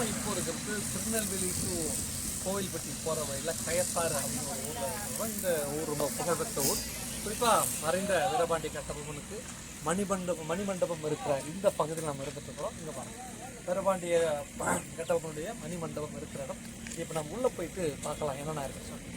நம்ம இப்போ இருக்கிறது திருநெல்வேலி டு கோவில்பட்டி போகிற வழியில் கயத்தாறு அப்படின்னு ஒரு ஊரில் இருக்கிறோம் இந்த ஊர் ரொம்ப புகழ்பெற்ற ஊர். குறிப்பாக மறைந்த வீரபாண்டி கட்டபொம்மனுக்கு மணிமண்டபம் மணிமண்டபம் இருக்கிற இந்த பகுதியில் நம்ம இருந்துட்டு இருக்கிறோம் இங்கே பாருங்கள் வீரபாண்டிய கட்டபொம்மனுடைய மணிமண்டபம் இருக்கிற இடம். இப்போ நம்ம உள்ளே போயிட்டு பார்க்கலாம் என்னென்ன இருக்குன்னு சொல்லி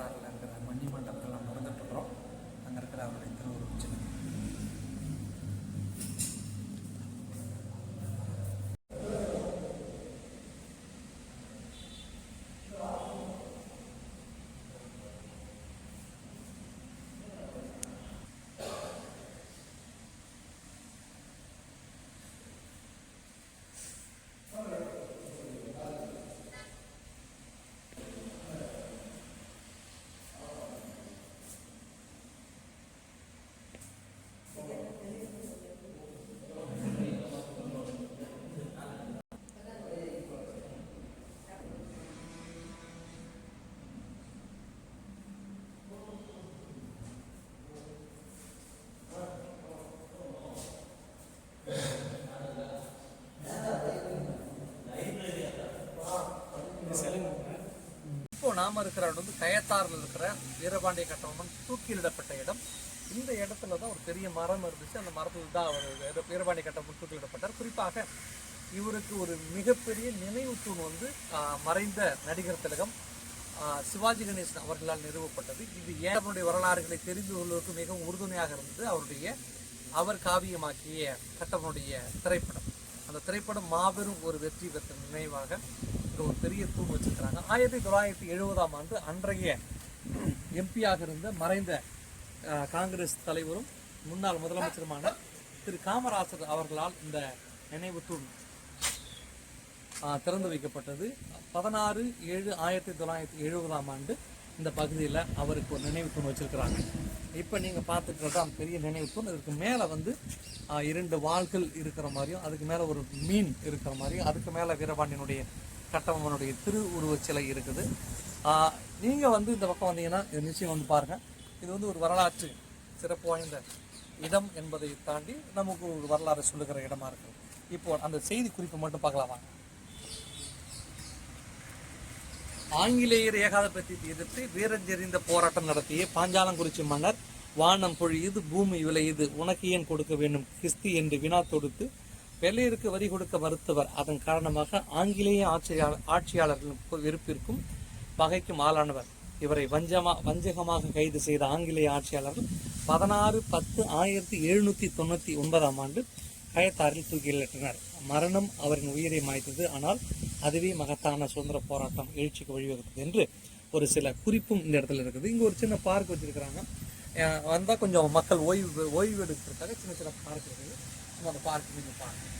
i'm only one of இப்போ நாம இருக்கிற இடம் வந்து கயத்தாறில் இருக்கிற வீரபாண்டிய கட்டபொம்மன் தூக்கிலிடப்பட்ட இடம். இந்த இடத்துல தான் ஒரு பெரிய மரம் இருந்துச்சு. அந்த மரத்தில் தான் அவர் வீரபாண்டிய கட்டபொம்மன் தூக்கிலிடப்பட்டார். குறிப்பாக இவருக்கு ஒரு மிகப்பெரிய நினைவு தூண் வந்து மறைந்த நடிகர் திலகம் சிவாஜி கணேசன் அவர்களால் நிறுவப்பட்டது. இது ஏழனுடைய வரலாறுகளை தெரிந்து கொள்வதற்கு மிகவும் உறுதுணையாக இருந்தது? அவருடைய அவர் காவியமாக்கிய கட்டவனுடைய திரைப்படம். அந்த திரைப்படம் மாபெரும் ஒரு வெற்றி பெற்ற நினைவாக இங்க ஒரு பெரிய தூண் வச்சிருக்கிறாங்க. ஆயிரத்தி தொள்ளாயிரத்தி எழுபதாம் ஆண்டு அன்றைய எம்பியாக இருந்த மறைந்த காங்கிரஸ் தலைவரும் முன்னாள் முதலமைச்சருமான திரு காமராசர் அவர்களால் இந்த நினைவு தூண் திறந்து வைக்கப்பட்டது. பதினாறு ஏழு ஆயிரத்தி தொள்ளாயிரத்தி எழுபதாம் ஆண்டு இந்த பகுதியில் அவருக்கு ஒரு நினைவு தூண் வச்சுருக்கிறாங்க. இப்போ நீங்கள் பார்த்துக்கிறது அந்த பெரிய நினைவு தூண். இதுக்கு மேலே வந்து இரண்டு வாள்கள் இருக்கிற மாதிரியும் அதுக்கு மேலே ஒரு மீன் இருக்கிற மாதிரியும் அதுக்கு மேலே வீரபாண்டியனுடைய கட்டபொம்மனுடைய திருவுருவச் சிலை இருக்குது. நீங்கள் வந்து இந்த பக்கம் வந்தீங்கன்னா இது நிச்சயம் வந்து பாருங்கள் இது வந்து ஒரு வரலாற்று சிறப்பு வாய்ந்த இடம் என்பதை தாண்டி நமக்கு ஒரு வரலாறு சொல்லுகிற இடமா இருக்குது இப்போ அந்த செய்தி குறிப்பு மட்டும் பார்க்கலாமா ஆங்கிலேயர் ஏகாதிபத்தியத்தை எதிர்த்து வீரஞ்செறிந்த போராட்டம் நடத்திய பாஞ்சாலங்குறிச்சி மன்னர் வானம் பொழியுது பூமி விளையுது உனக்கு ஏன் கொடுக்க வேண்டும் கிறிஸ்து என்று வினா தொடுத்து வெள்ளையருக்கு வரி கொடுக்க மறுத்தவர். அதன் காரணமாக ஆங்கிலேய ஆட்சியாளர் ஆட்சியாளர்களின் வெறுப்பிற்கும் பகைக்கும் ஆளானவர். இவரை வஞ்சமா வஞ்சகமாக கைது செய்த ஆங்கிலேய ஆட்சியாளர்கள் பதினாறு பத்து ஆயிரத்தி எழுநூற்றி தொண்ணூற்றி ஒன்பதாம் ஆண்டு கயத்தாரில் தூக்கிலிட்டனர். மரணம் அவரின் உயிரை மாய்த்தது. ஆனால் அதுவே மகத்தான சுதந்திர போராட்டம் எழுச்சிக்கு வழிவகுத்தது என்று ஒரு சில குறிப்பும் இந்த இடத்துல இருக்குது. இங்கே ஒரு சின்ன பார்க் வச்சிருக்கிறாங்க. வந்தால் கொஞ்சம் மக்கள் ஓய்வு ஓய்வு எடுக்கிறதுக்காக சின்ன சின்ன பார்க் இருக்குது. சும்மா அந்த பார்க் நீங்க பாருங்க